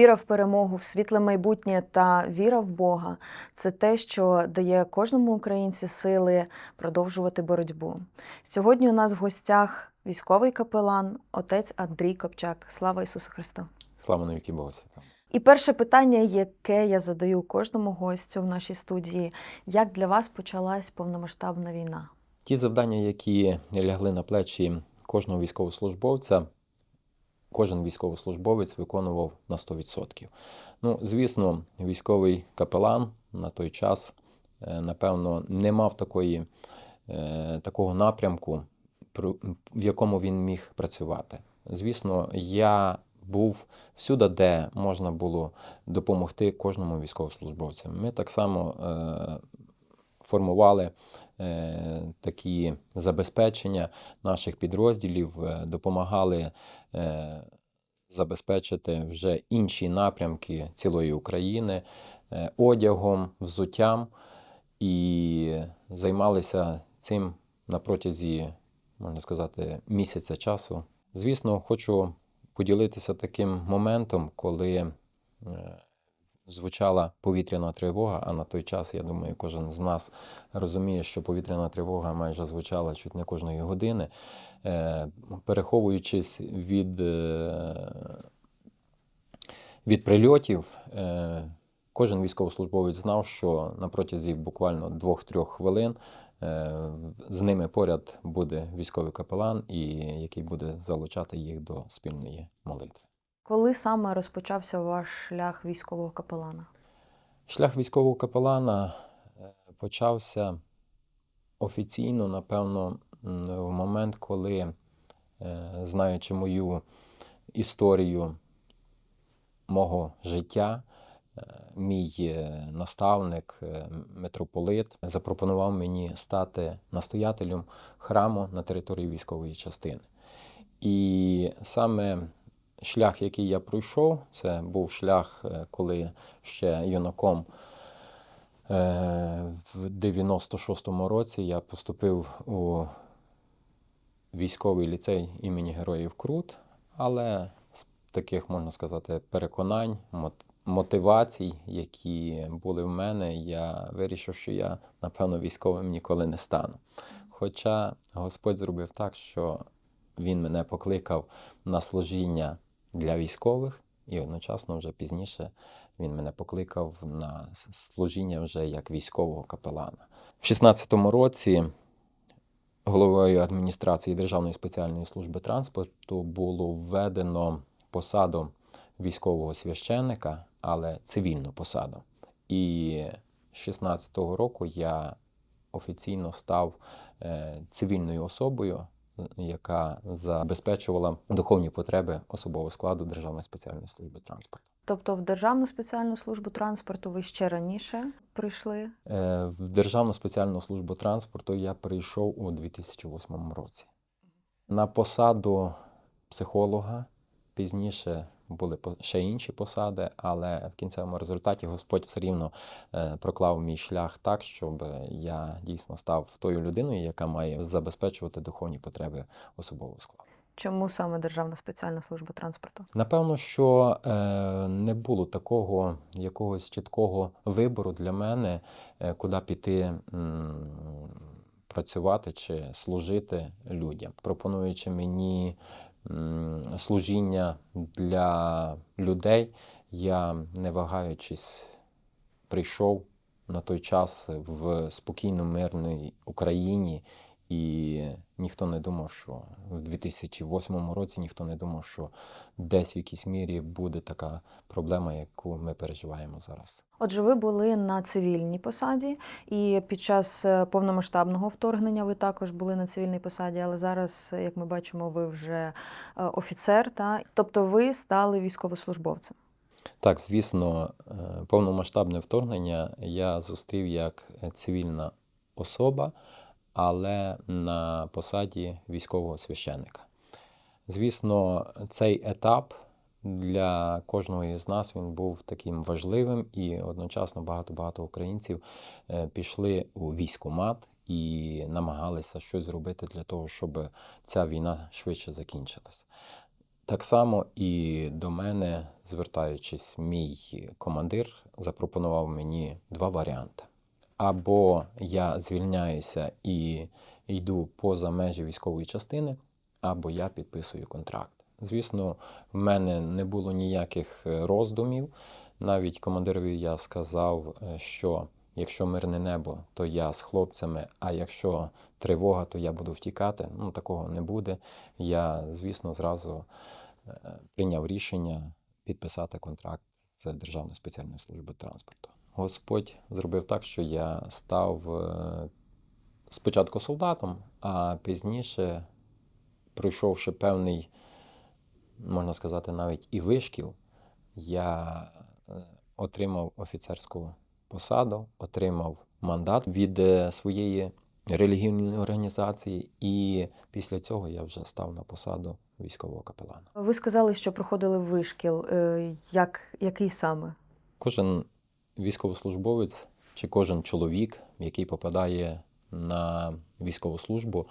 Віра в перемогу, в світле майбутнє та віра в Бога це те, що дає кожному українці сили продовжувати боротьбу. Сьогодні у нас в гостях військовий капелан, отець Андрій Копчак. Слава Ісусу Христу! Слава навіки Богу святому. І перше питання, яке я задаю кожному гостю в нашій студії: як для вас почалась повномасштабна війна? Ті завдання, які лягли на плечі кожного військовослужбовця, кожен військовослужбовець виконував на 100%. Ну, звісно, військовий капелан на той час, е, напевно, не мав такої, е, такого напрямку, в якому він міг працювати. Звісно, я був всюди, де можна було допомогти кожному військовослужбовцю. Ми так само е, формували е, такі забезпечення наших підрозділів, е, допомагали е, забезпечити вже інші напрямки цілої України одягом, взуттям і займалися цим на протязі, можна сказати, місяця часу. Звісно, хочу поділитися таким моментом, коли звучала повітряна тривога, а на той час, я думаю, кожен з нас розуміє, що повітряна тривога майже звучала чуть не кожної години. Е, Переховуючись від, е, від прильотів, е, кожен військовослужбовець знав, що на протязі буквально 2-3 хвилин з ними поряд буде військовий капелан, і який буде залучати їх до спільної молитви. Коли саме розпочався ваш шлях військового капелана? Шлях військового капелана е, почався офіційно, напевно, в момент, коли, е, знаючи мою історію мого життя, е, мій наставник, митрополит, запропонував мені стати настоятелем храму на території військової частини. І саме шлях, який я пройшов, це був шлях, е, коли ще юнаком е, в 96-му році я поступив у військовий ліцей імені Героїв Крут, але з таких, можна сказати, переконань, мотивацій, які були в мене, я вирішив, що я, напевно, військовим ніколи не стану. Хоча Господь зробив так, що Він мене покликав на служіння для військових, і одночасно вже пізніше він мене покликав на служіння вже як військового капелана. В 16-му році головою адміністрації Державної спеціальної служби транспорту було введено посаду військового священника, але цивільну посаду. І з 16-го року я офіційно став е, цивільною особою, яка забезпечувала духовні потреби особового складу Державної спеціальної служби транспорту. Тобто в Державну спеціальну службу транспорту ви ще раніше прийшли? Е, В Державну спеціальну службу транспорту я прийшов у 2008 році. На посаду психолога пізніше були ще інші посади, але в кінцевому результаті Господь все рівно е, проклав мій шлях так, щоб я дійсно став тою людиною, яка має забезпечувати духовні потреби особового складу. Чому саме Державна спеціальна служба транспорту? Напевно, що е, не було такого якогось чіткого вибору для мене, е, куди піти м, працювати чи служити людям, пропонуючи мені служіння для людей, я не вагаючись прийшов на той час в спокійно мирній Україні. І ніхто не думав, що в 2008 році ніхто не думав, що десь в якійсь мірі буде така проблема, яку ми переживаємо зараз. Отже, ви були на цивільній посаді, і під час е, повномасштабного вторгнення ви також були на цивільній посаді, але зараз, е, як ми бачимо, ви вже е, офіцер, та тобто ви стали військовослужбовцем. Так, звісно, повномасштабне вторгнення я зустрів як цивільна особа, але на посаді військового священника. Звісно, цей етап для кожного із нас він був таким важливим, і одночасно багато-багато українців е, пішли у військкомат і намагалися щось зробити для того, щоб ця війна швидше закінчилась. Так само і до мене, звертаючись, мій командир запропонував мені два варіанти. Або я звільняюся і йду поза межі військової частини, або я підписую контракт. Звісно, в мене не було ніяких е, роздумів. Навіть командирові я сказав, е, що якщо мирне небо, то я з хлопцями, а якщо тривога, то я буду втікати. Ну, такого не буде. Я, звісно, зразу е, прийняв рішення підписати контракт з Державною спеціальною службою транспорту. Господь зробив так, що я став е, спочатку солдатом, а пізніше, пройшовши певний, можна сказати, навіть і вишкіл, я е, отримав офіцерську посаду, отримав мандат від е, своєї релігійної організації, і після цього я вже став на посаду військового капелана. Ви сказали, що проходили вишкіл. Як, який саме? Кожен військовослужбовець чи кожен чоловік, який попадає на військову службу,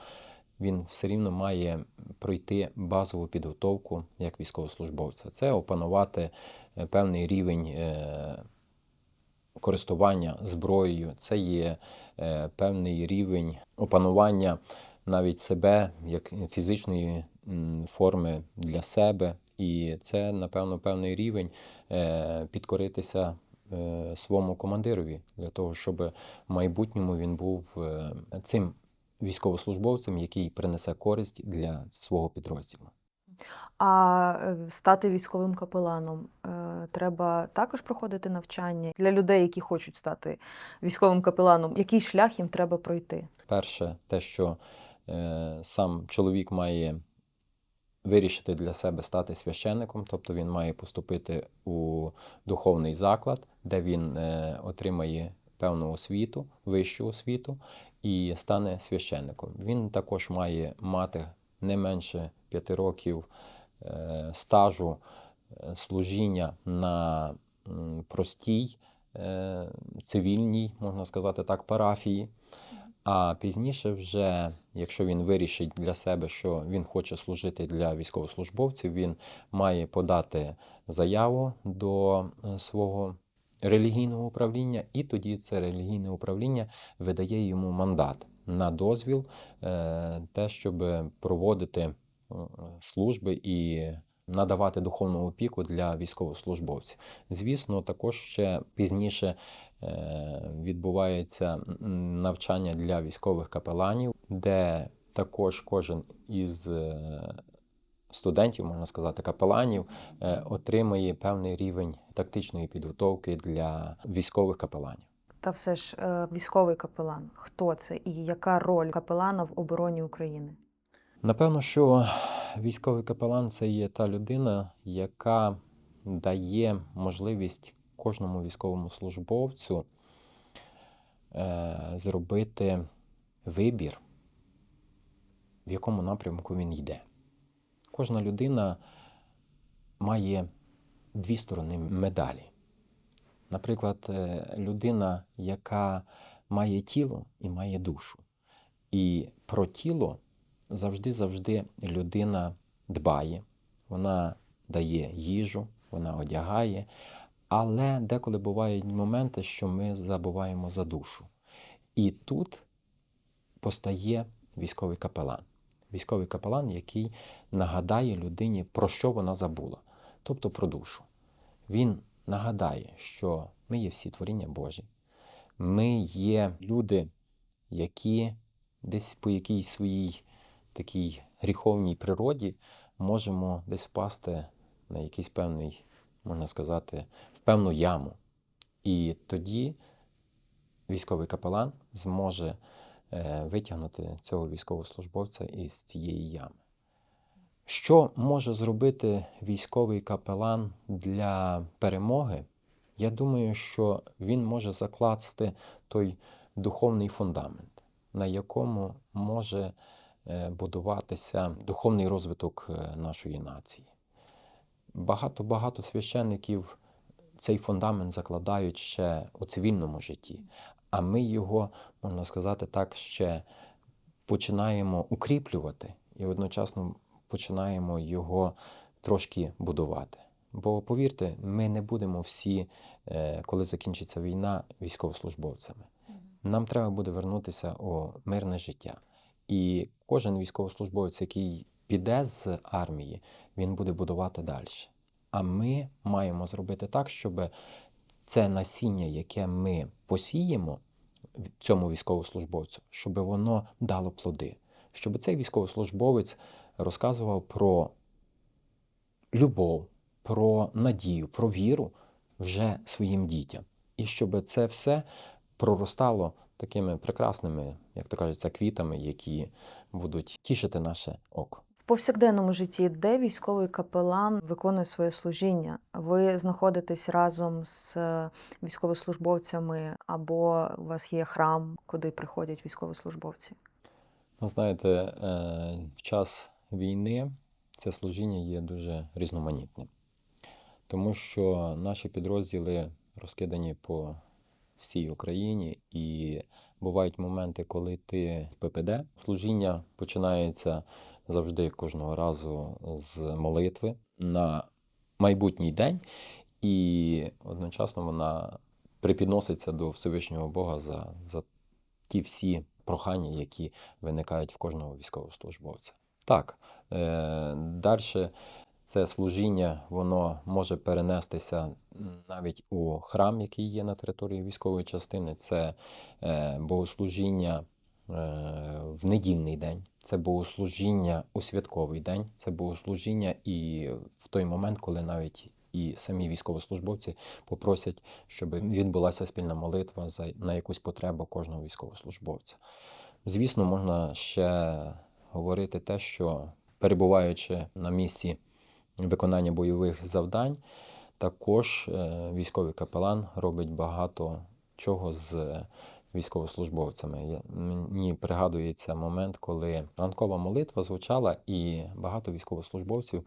він все рівно має пройти базову підготовку як військовослужбовця. Це опанувати е, певний рівень е, користування зброєю, це є е, певний рівень опанування навіть себе як фізичної форми для себе. І це, напевно, певний рівень підкоритися своєму командирові для того, щоб в майбутньому він був е, цим військовослужбовцем, який принесе користь для свого підрозділу. А е, стати військовим капеланом е, треба також проходити навчання для людей, які хочуть стати військовим капеланом. Який шлях їм треба пройти? Перше, те, що е, сам чоловік має вирішити для себе стати священником, тобто він має поступити у духовний заклад, де він е, отримає певну освіту, вищу освіту і стане священником. Він також має мати не менше п'яти років е, стажу е, служіння на простій цивільній, можна сказати так, парафії. А пізніше, вже, якщо він вирішить для себе, що він хоче служити для військовослужбовців, він має подати заяву до е, свого релігійного управління, і тоді це релігійне управління видає йому мандат на дозвіл, е, те, щоб проводити е, служби і надавати духовну опіку для військовослужбовців. Звісно, також ще пізніше відбувається навчання для військових капеланів, де також кожен із е, студентів, можна сказати, капеланів, е, отримує певний рівень тактичної підготовки для військових капеланів. Та все ж е, військовий капелан. Хто це і яка роль капелана в обороні України? Напевно, що військовий капелан це є та людина, яка дає можливість кожному військовому службовцю е, зробити вибір, в якому напрямку він йде. Кожна людина має дві сторони медалі. Наприклад, е, людина, яка має тіло і має душу. І про тіло завжди-завжди людина дбає, вона дає їжу, вона одягає, але деколи бувають моменти, що ми забуваємо за душу. І тут постає військовий капелан. Військовий капелан, який нагадає людині, про що вона забула, тобто про душу. Він нагадає, що ми є всі творіння Божі, ми є люди, які десь по якійсь своїй такій гріховній природі можемо десь впасти на якийсь певний, можна сказати, в певну яму. І тоді військовий капелан зможе е, витягнути цього військовослужбовця із цієї ями. Що може зробити військовий капелан для перемоги? Я думаю, що він може закласти той духовний фундамент, на якому може е, будуватися духовний розвиток е, нашої нації. Багато-багато священників цей фундамент закладають ще у цивільному житті, а ми його, можна сказати так, ще починаємо укріплювати і одночасно починаємо його трошки будувати. Бо повірте, ми не будемо всі, е, коли закінчиться війна, військовослужбовцями. Нам треба буде вернутися у мирне життя. І кожен військовослужбовець, який піде з армії, він буде будувати далі. А ми маємо зробити так, щоб це насіння, яке ми посіємо цьому військовослужбовцю, щоб воно дало плоди, щоб цей військовослужбовець розказував про любов, про надію, про віру вже своїм дітям. І щоб це все проростало такими прекрасними, як то кажеться, квітами, які будуть тішити наше око. Повсякденному житті, де військовий капелан виконує своє служіння, ви знаходитесь разом з е, військовослужбовцями, або у вас є храм, куди приходять військовослужбовці? Ну, знаєте, е, в час війни це служіння є дуже різноманітним, тому що наші підрозділи розкидані по всій Україні, і бувають моменти, коли ти в ППД. Служіння починається завжди кожного разу з молитви на майбутній день, і одночасно вона припідноситься до Всевишнього Бога за, за ті всі прохання, які виникають в кожного військовослужбовця. Так, е, далі це служіння, воно може перенестися навіть у храм, який є на території військової частини. Це е, богослужіння в недільний день, це богослужіння у святковий день, це богослужіння і в той момент, коли навіть і самі військовослужбовці попросять, щоб відбулася спільна молитва за на якусь потребу кожного військовослужбовця. Звісно, можна ще говорити те, що перебуваючи на місці виконання бойових завдань, також е, військовий капелан робить багато чого з військовослужбовцями. Мені пригадується момент, коли ранкова молитва звучала, і багато військовослужбовців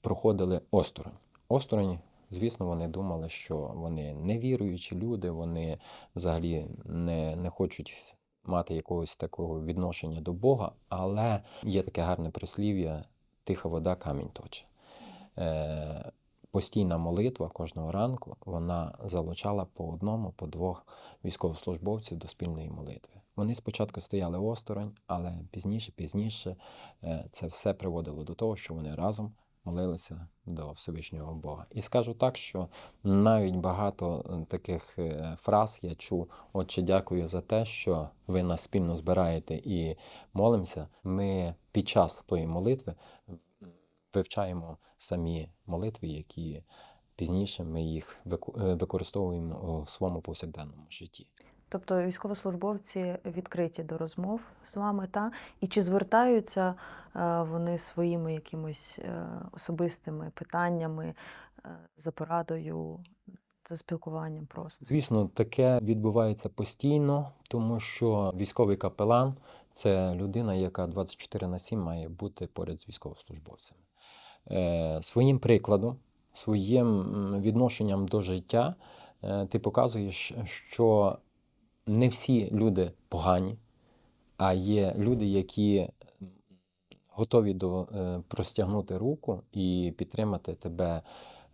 проходили осторонь. Осторонь, звісно, вони думали, що вони невіруючі люди, вони взагалі не, не хочуть мати якогось такого відношення до Бога, але є таке гарне прислів'я: тиха вода камінь точе. Е, постійна молитва кожного ранку вона залучала по одному, по двох військовослужбовців до спільної молитви. Вони спочатку стояли осторонь, але пізніше, пізніше е, це все приводило до того, що вони разом молилися до Всевишнього Бога. І скажу так, що навіть багато е, таких е, фраз я чув. Отче, дякую за те, що ви нас спільно збираєте і молимося. Ми під час тої молитви вивчаємо самі молитви, які пізніше ми їх е, використовуємо у своєму повсякденному житті. Тобто військовослужбовці відкриті до розмов з вами, та і чи звертаються е, вони своїми якимось е, особистими питаннями за порадою, за спілкуванням просто? Звісно, таке відбувається постійно, тому що військовий капелан це людина, яка 24 на 7 має бути поряд з військовослужбовцями. Е, своїм прикладом, своїм відношенням до життя е, ти показуєш, що не всі люди погані, а є люди, які готові до, е, простягнути руку і підтримати тебе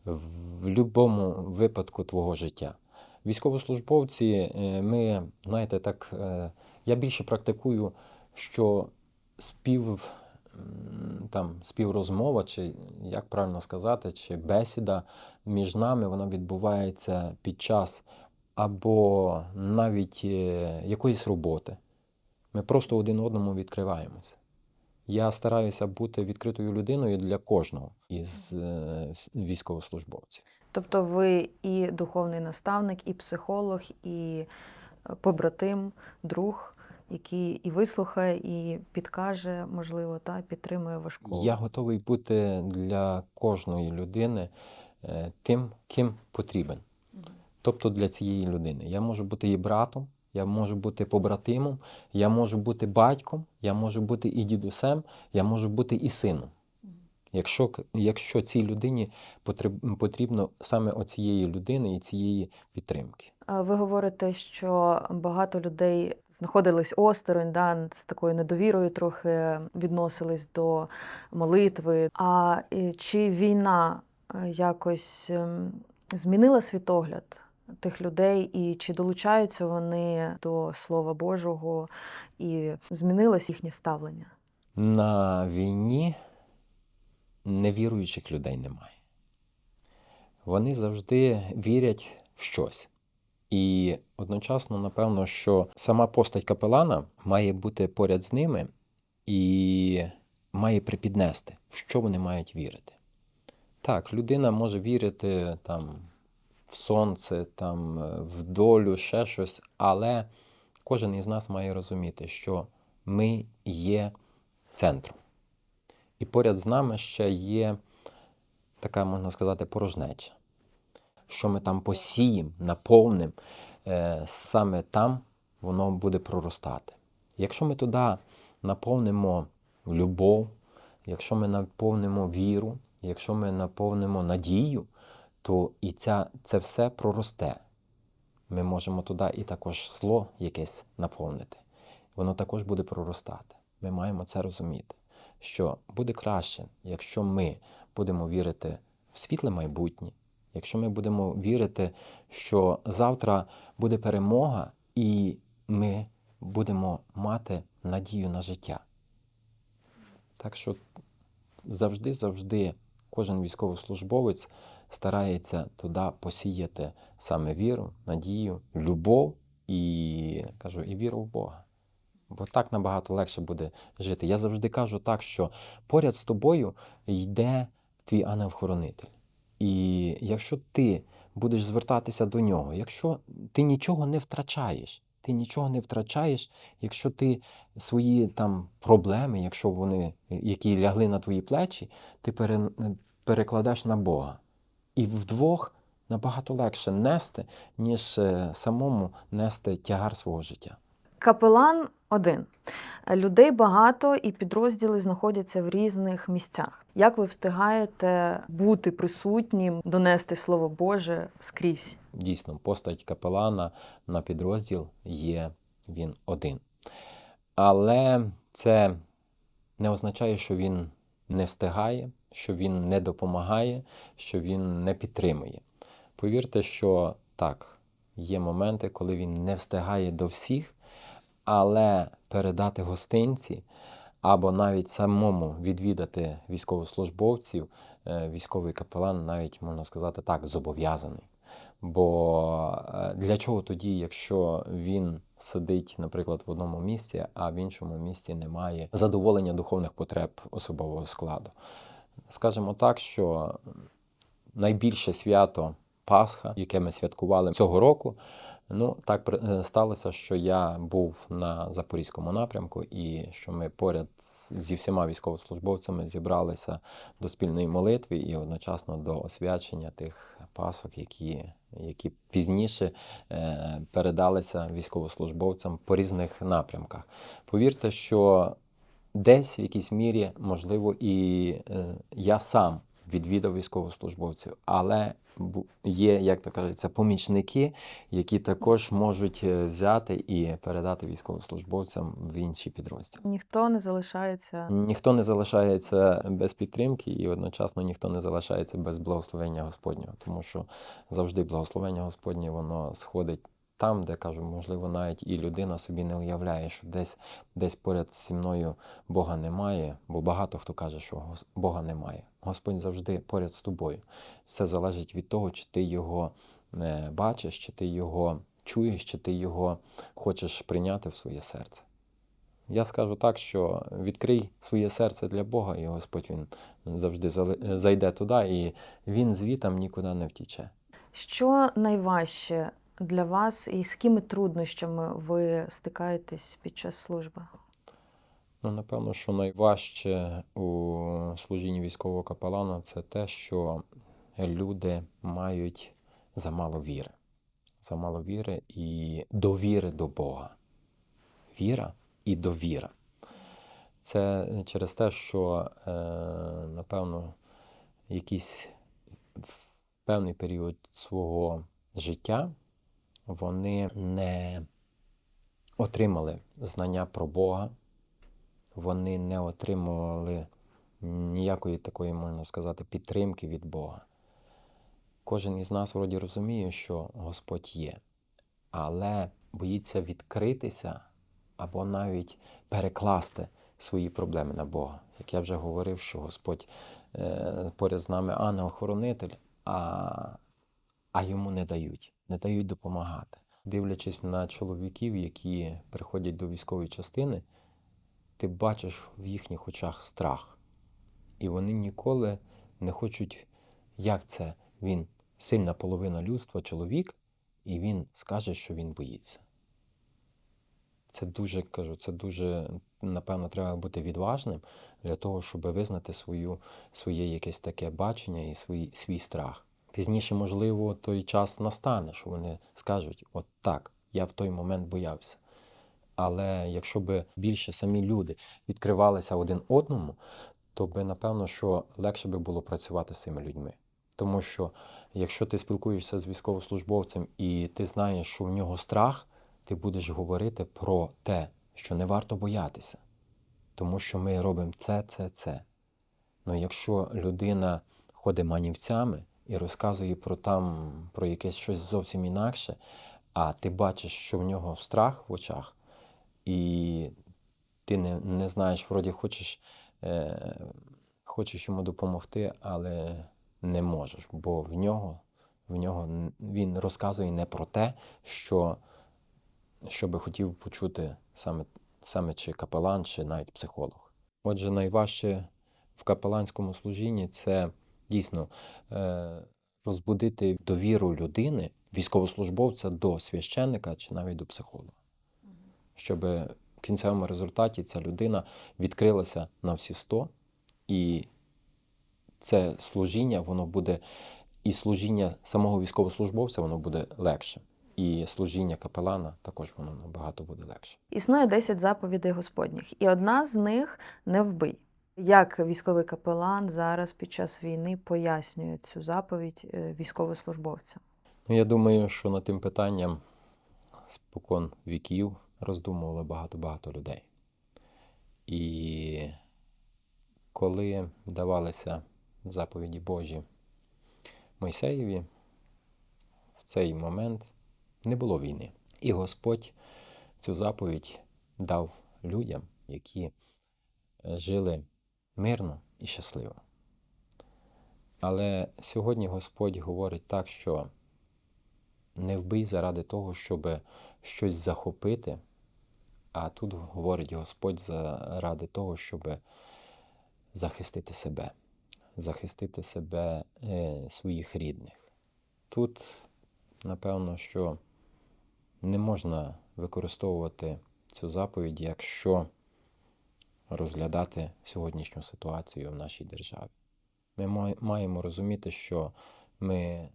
в будь-якому випадку твого життя. Військовослужбовці, ми, знаєте, так, я більше практикую, що спів, там, співрозмова, чи як правильно сказати, чи бесіда між нами вона відбувається під час або навіть е, якоїсь роботи. Ми просто один одному відкриваємося. Я стараюся бути відкритою людиною для кожного із е, військовослужбовців. Тобто ви і духовний наставник, і психолог, і е, побратим, друг, який і вислухає, і підкаже, можливо, та підтримує важку. Я готовий бути для кожної людини е, тим, ким потрібен. Тобто для цієї людини. Я можу бути і братом, я можу бути побратимом, я можу бути батьком, я можу бути і дідусем, я можу бути і сином. Якщо, якщо цій людині потріб- потрібно саме оцієї людини і цієї підтримки. Ви говорите, що багато людей знаходились осторонь, да, з такою недовірою трохи відносились до молитви. А чи війна е, якось ем, змінила світогляд тих людей, і чи долучаються вони до Слова Божого, і змінилось їхнє ставлення? На війні невіруючих людей немає. Вони завжди вірять в щось. І одночасно, напевно, що сама постать капелана має бути поряд з ними і має припіднести, в що вони мають вірити. Так, людина може вірити там, в сонце, там, е, в долю, ще щось, але кожен із нас має розуміти, що ми є центром. І поряд з нами ще є така, можна сказати, порожнеча. Що ми там посіємо, наповнимо, е, саме там воно буде проростати. Якщо ми туди наповнимо любов, якщо ми наповнимо віру, якщо ми наповнимо надію, то і ця, це все проросте. Ми можемо туди і також зло якесь наповнити. Воно також буде проростати. Ми маємо це розуміти, що буде краще, якщо ми будемо вірити в світле майбутнє, якщо ми будемо вірити, що завтра буде перемога, і ми будемо мати надію на життя. Так що завжди, завжди кожен військовослужбовець старається туди посіяти саме віру, надію, любов і кажу, і віру в Бога. Бо так набагато легше буде жити. Я завжди кажу так, що поряд з тобою йде твій ангел-хоронитель. І якщо ти будеш звертатися до нього, якщо ти нічого не втрачаєш, ти нічого не втрачаєш, якщо ти свої там проблеми, якщо вони, які лягли на твої плечі, ти пере, перекладеш на Бога. І вдвох набагато легше нести, ніж е, самому нести тягар свого життя. Капелан один. Людей багато і підрозділи знаходяться в різних місцях. Як ви встигаєте бути присутнім, донести слово Боже скрізь? Дійсно, постать капелана на підрозділ є він один. Але це не означає, що він не встигає, що він не допомагає, що він не підтримує. Повірте, що так, є моменти, коли він не встигає до всіх, але передати гостинці або навіть самому відвідати військовослужбовців, е, військовий капелан навіть, можна сказати так, зобов'язаний. Бо е, для чого тоді, якщо він сидить, наприклад, в одному місці, а в іншому місці немає задоволення духовних потреб особового складу? Скажімо так, що найбільше свято Пасха, яке ми святкували цього року, ну так е, сталося, що я був на запорізькому напрямку, і що ми поряд зі всіма військовослужбовцями зібралися до спільної молитви і одночасно до освячення тих пасок, які, які пізніше е, передалися військовослужбовцям по різних напрямках. Повірте, що десь в якійсь мірі, можливо, і е, я сам відвідав військовослужбовців, але є, як то кажеться, помічники, які також можуть е, взяти і передати військовослужбовцям в інші підрозділи. Ніхто не залишається. Ніхто не залишається без підтримки, і одночасно ніхто не залишається без благословення Господнього, тому що завжди благословення Господнє воно сходить там, де кажу, можливо, навіть і людина собі не уявляє, що десь, десь поряд зі мною Бога немає, бо багато хто каже, що Бога немає. Господь завжди поряд з тобою. Все залежить від того, чи ти його е, бачиш, чи ти його чуєш, чи ти його хочеш прийняти в своє серце. Я скажу так, що відкрий своє серце для Бога, і Господь він завжди зайде туди, і він звітам нікуди не втіче. Що найважче для вас і з якими труднощами ви стикаєтесь під час служби? Ну, напевно, що найважче у служінні військового капелана це те, що люди мають замало віри. Замало віри і довіри до Бога. Віра і довіра. Це через те, що, е, напевно, якийсь певний період свого життя вони не отримали знання про Бога, вони не отримували ніякої такої, можна сказати, підтримки від Бога. Кожен із нас вроді розуміє, що Господь є, але боїться відкритися або навіть перекласти свої проблеми на Бога. Як я вже говорив, що Господь е, поряд з нами ангел-хоронитель, а, а йому не дають, не дають допомагати. Дивлячись на чоловіків, які приходять до військової частини, ти бачиш в їхніх очах страх. І вони ніколи не хочуть, як це він сильна половина людства, чоловік, і він скаже, що він боїться. Це дуже кажу, це дуже, напевно, треба бути відважним для того, щоб визнати свою, своє якесь таке бачення і свій, свій страх. Пізніше, можливо, той час настане, що вони скажуть: от так, я в той момент боявся. Але якщо б більше самі люди відкривалися один одному, то би, напевно, що легше би було працювати з цими людьми. Тому що якщо ти спілкуєшся з військовослужбовцем і ти знаєш, що в нього страх, ти будеш говорити про те, що не варто боятися, тому що ми робимо це, це, це. Ну якщо людина ходить манівцями і розказує про там про якесь щось зовсім інакше, а ти бачиш, що в нього страх в очах, і ти не, не знаєш, вроді хочеш, е, хочеш йому допомогти, але не можеш, бо в нього, в нього він розказує не про те, що, що би хотів почути саме, саме чи капелан, чи навіть психолог. Отже, найважче в капеланському служінні це дійсно е, розбудити довіру людини, військовослужбовця до священника чи навіть до психолога. Щоб в кінцевому результаті ця людина відкрилася на всі 100, і це служіння, воно буде, і служіння самого військовослужбовця, воно буде легше. І служіння капелана також воно набагато буде легше. Існує 10 заповідей Господніх, і одна з них не вбий. Як військовий капелан зараз під час війни пояснює цю заповідь е, військовослужбовцям? Ну, я думаю, що над тим питанням спокон віків роздумувало багато-багато людей. І коли давалися заповіді Божі Мойсеєві, в цей момент не було війни. І Господь цю заповідь дав людям, які е, жили мирно і щасливо. Але сьогодні Господь говорить так, що не вбий заради того, щоб щось захопити, а тут говорить Господь заради того, щоб захистити себе, захистити себе е, своїх рідних. Тут, напевно, що не можна використовувати цю заповідь, якщо розглядати сьогоднішню ситуацію в нашій державі. Ми маємо розуміти, що ми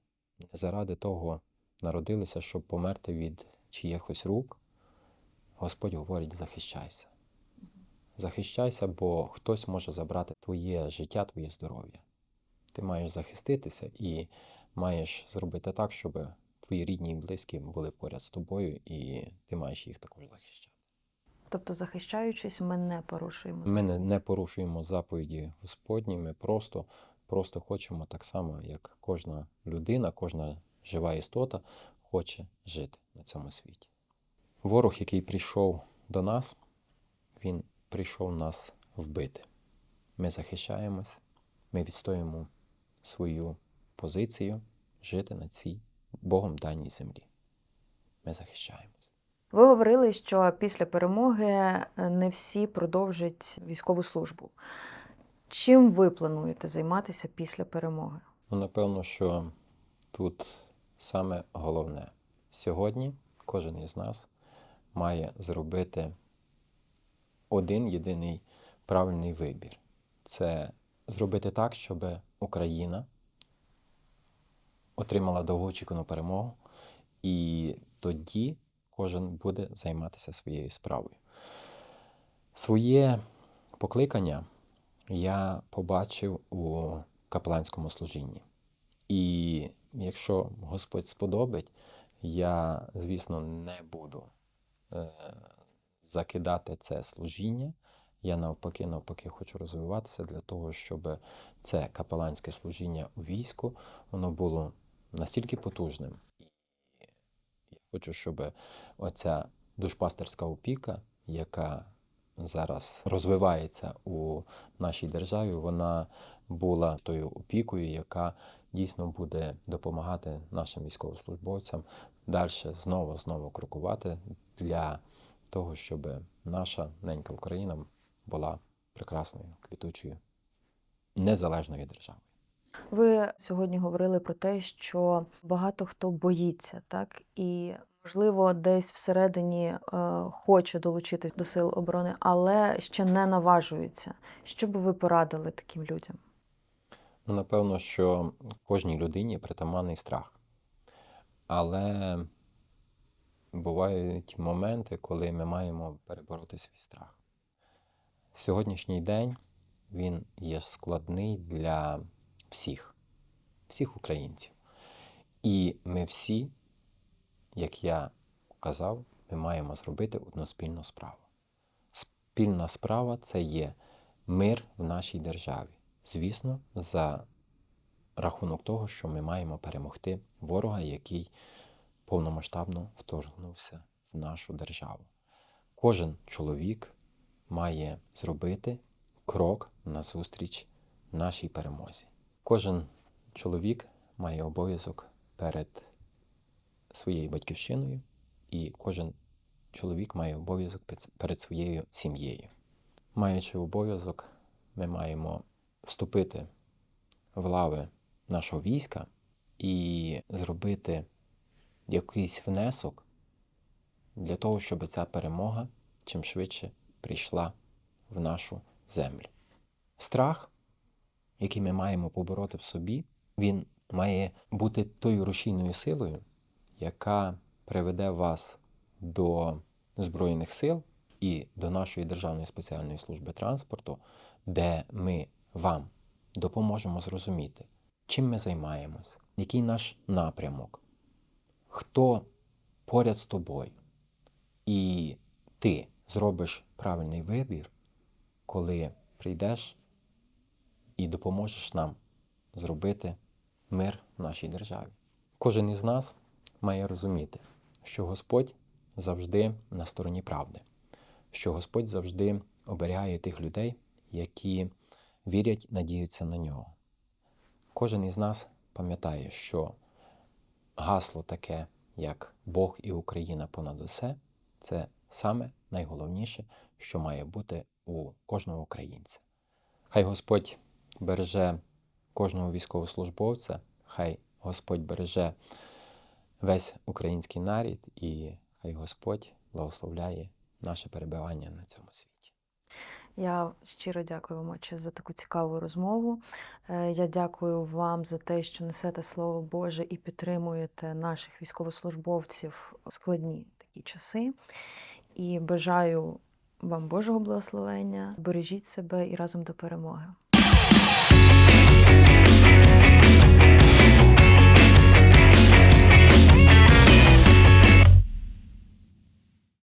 заради того народилися, щоб померти від чиїхось рук. Господь говорить: захищайся. Захищайся, бо хтось може забрати твоє життя, твоє здоров'я. Ти маєш захиститися і маєш зробити так, щоб твої рідні і близькі були поряд з тобою, і ти маєш їх також захищати. Тобто, захищаючись, ми не порушуємо Ми не, не порушуємо заповіді Господні, ми просто, просто хочемо так само, як кожна людина, кожна жива істота хоче жити на цьому світі. Ворог, який прийшов до нас, він прийшов нас вбити. Ми захищаємось, ми відстоюємо свою позицію жити на цій Богом даній землі. Ми захищаємось. Ви говорили, що після перемоги е, не всі продовжать військову службу. Чим ви плануєте займатися після перемоги? Ну, напевно, що тут саме головне. Сьогодні кожен із нас має зробити один єдиний правильний вибір. Це зробити так, щоб Україна отримала довгоочікувану перемогу, і тоді кожен буде займатися своєю справою. Своє покликання я побачив у капеланському служінні. І якщо Господь сподобить, Я, звісно, не буду е, закидати це служіння. Я навпаки, навпаки, хочу розвиватися для того, щоб це капеланське служіння у війську воно було настільки потужним. Хочу, щоб оця душпастерська опіка, яка зараз розвивається у нашій державі, вона була тою опікою, яка дійсно буде допомагати нашим військовослужбовцям далі знову знову крокувати для того, щоб наша ненька Україна була прекрасною, квітучою, незалежною державою. Ви сьогодні говорили про те, що багато хто боїться, так і можливо, десь всередині е, хоче долучитись до сил оборони, але ще не наважується. Що би ви порадили таким людям? Ну, напевно, що кожній людині притаманний страх. Але бувають моменти, коли ми маємо перебороти свій страх. Сьогоднішній день він є складний для всіх, всіх українців. І ми всі, як я казав, ми маємо зробити одну спільну справу. Спільна справа це є мир в нашій державі. Звісно, за рахунок того, що ми маємо перемогти ворога, який повномасштабно вторгнувся в нашу державу. Кожен чоловік має зробити крок назустріч нашій перемозі. Кожен чоловік має обов'язок перед своєю батьківщиною, і кожен чоловік має обов'язок перед своєю сім'єю. Маючи обов'язок, ми маємо вступити в лави нашого війська і зробити якийсь внесок для того, щоб ця перемога чим швидше прийшла в нашу землю. Страх, який ми маємо побороти в собі, він має бути тою рушійною силою, яка приведе вас до Збройних сил і до нашої Державної спеціальної служби транспорту, де ми вам допоможемо зрозуміти, чим ми займаємось, який наш напрямок, хто поряд з тобою. І ти зробиш правильний вибір, коли прийдеш і допоможеш нам зробити мир в нашій державі. Кожен із нас має розуміти, що Господь завжди на стороні правди, що Господь завжди оберігає тих людей, які вірять, надіються на нього. Кожен із нас пам'ятає, що гасло таке, як Бог і Україна понад усе, це саме найголовніше, що має бути у кожного українця. Хай Господь береже кожного військовослужбовця, хай Господь береже весь український нарід, і хай Господь благословляє наше перебування на цьому світі. Я щиро дякую вам, отче, за таку цікаву розмову. Е, Я дякую вам за те, що несете Слово Боже і підтримуєте наших військовослужбовців у складні такі часи. І бажаю вам Божого благословення. Бережіть себе і разом до перемоги.